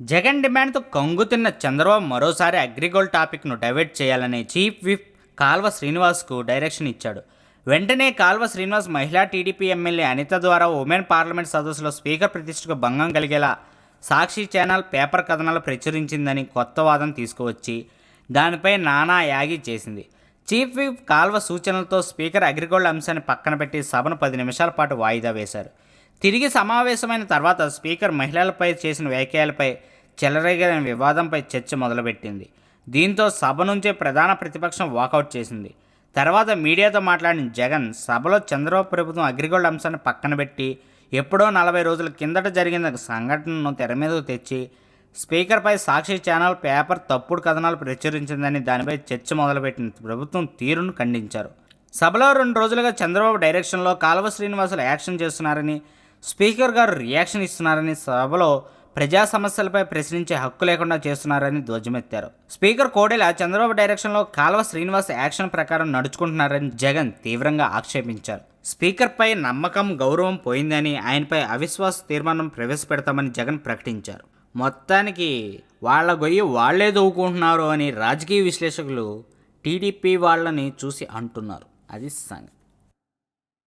జగన్ డిమాండ్తో కంగుతిన్న చంద్రబాబు మరోసారి అగ్రిగోల్డ్ టాపిక్ను డైవర్ట్ చేయాలని చీఫ్ విప్ కాల్వ శ్రీనివాస్కు డైరెక్షన్ ఇచ్చాడు. వెంటనే కాల్వ శ్రీనివాస్ మహిళా టీడీపీ ఎమ్మెల్యే అనిత ద్వారా ఉమెన్ పార్లమెంట్ సదస్సులో స్పీకర్ ప్రతిష్టకు భంగం కలిగేలా సాక్షి ఛానల్ పేపర్ కథనాలు ప్రచురించిందని కొత్త వాదం తీసుకువచ్చి దానిపై నానా యాగి చేసింది. చీఫ్ విప్ కాల్వ సూచనలతో స్పీకర్ అగ్రిగోల్డ్ అంశాన్ని పక్కన పెట్టి సభను పది నిమిషాల పాటు వాయిదా వేశారు. తిరిగి సమావేశమైన తర్వాత స్పీకర్ మహిళలపై చేసిన వ్యాఖ్యలపై చెలరేగిన వివాదంపై చర్చ మొదలుపెట్టింది. దీంతో సభ నుంచే ప్రధాన ప్రతిపక్షం వాకౌట్ చేసింది. తర్వాత మీడియాతో మాట్లాడిన జగన్ సభలో చంద్రబాబు ప్రభుత్వం అగ్రిగోల్డ్ అంశాన్ని పక్కన పెట్టి ఎప్పుడో నలభై రోజుల కిందట జరిగిన సంఘటనను తెర మీదకు తెచ్చి స్పీకర్పై సాక్షి ఛానల్ పేపర్ తప్పుడు కథనాలు ప్రచురించిందని దానిపై చర్చ మొదలుపెట్టిన ప్రభుత్వం తీరును ఖండించారు. సభలో రెండు రోజులుగా చంద్రబాబు డైరెక్షన్లో కాలువ శ్రీనివాసులు యాక్షన్ చేస్తున్నారని స్పీకర్ గారు రియాక్షన్ ఇస్తున్నారని సభలో ప్రజా సమస్యలపై ప్రశ్నించే హక్కు లేకుండా చేస్తున్నారని ధ్వజమెత్తారు. స్పీకర్ కోడెల చంద్రబాబు డైరెక్షన్లో కాల్వ శ్రీనివాస్ యాక్షన్ ప్రకారం నడుచుకుంటున్నారని జగన్ తీవ్రంగా ఆక్షేపించారు. స్పీకర్పై నమ్మకం గౌరవం పోయిందని ఆయనపై అవిశ్వాస తీర్మానం ప్రవేశపెడతామని జగన్ ప్రకటించారు. మొత్తానికి వాళ్ళ గొయ్యి వాళ్ళే దూకుంటున్నారు అని రాజకీయ విశ్లేషకులు టీడీపీ వాళ్ళని చూసి అంటున్నారు. అది సంగతి.